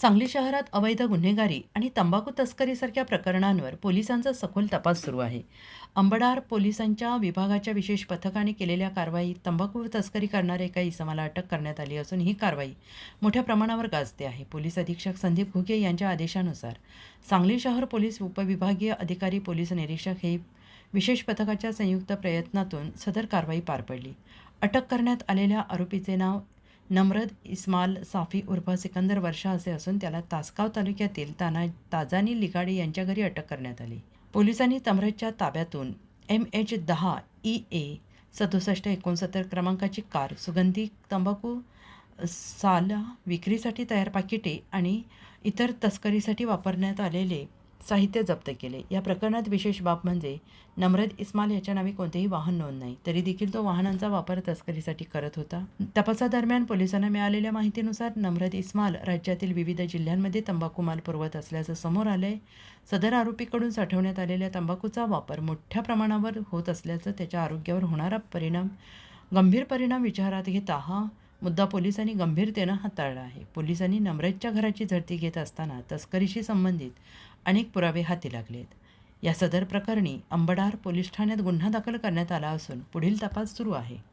सांगली शहरात अवैध गुन्हेगारी आणि तंबाखू तस्करीसारख्या प्रकरणांवर पोलिसांचा सखोल तपास सुरू आहे. अंबडार पोलिसांच्या विभागाच्या विशेष पथकाने केलेल्या कारवाईत तंबाखू तस्करी करणाऱ्या एका इसमाला अटक करण्यात आली असून ही कारवाई मोठ्या प्रमाणावर गाजते आहे. पोलीस अधीक्षक संदीप घुगे यांच्या आदेशानुसार सांगली शहर पोलीस उपविभागीय अधिकारी पोलीस निरीक्षक हे विशेष पथकाच्या संयुक्त प्रयत्नातून सदर कारवाई पार पडली. अटक करण्यात आलेल्या आरोपीचे नाव नम्रद इस्माल साफी उर्फ सिकंदर वर्षा असे असून त्याला तासगाव तालुक्यातील ताना ताजानी लिगाडे यांच्या घरी अटक करण्यात आली. पोलिसांनी तमरदच्या ताब्यातून एम एच दहा ई ए सदुसष्ट एकोणसत्तर क्रमांकाची कार सुगंधी तंबाखू साल विक्रीसाठी तयार पाकिटे आणि इतर तस्करीसाठी वापरण्यात आलेले साहित्य जप्त केले. या प्रकरणात विशेष बाब म्हणजे नम्रद इस्माल याच्या नावे कोणतेही वाहन नोंद नाही. तरी देखील तो वाहनांचा वापर तस्करीसाठी करत होता. तपासादरम्यान पोलिसांना मिळालेल्या माहितीनुसार नम्रद इस्माल राज्यातील विविध जिल्ह्यांमध्ये तंबाखू माल पुरवत असल्याचं समोर आलंय. सदर आरोपीकडून साठवण्यात आलेल्या तंबाखूचा वापर मोठ्या प्रमाणावर होत असल्याचं त्याच्या आरोग्यावर होणारा परिणाम गंभीर परिणाम विचारात घेता हा मुद्दा पोलिसांनी गंभीरतेनं हाताळला आहे. पोलिसांनी नम्रतच्या घराची झडती घेत असताना तस्करीशी संबंधित अनेक पुरावे हाती लागलेत. या सदर प्रकरणी अंबडार पोलीस ठाण्यात गुन्हा दाखल करण्यात आला असून पुढील तपास सुरू आहे.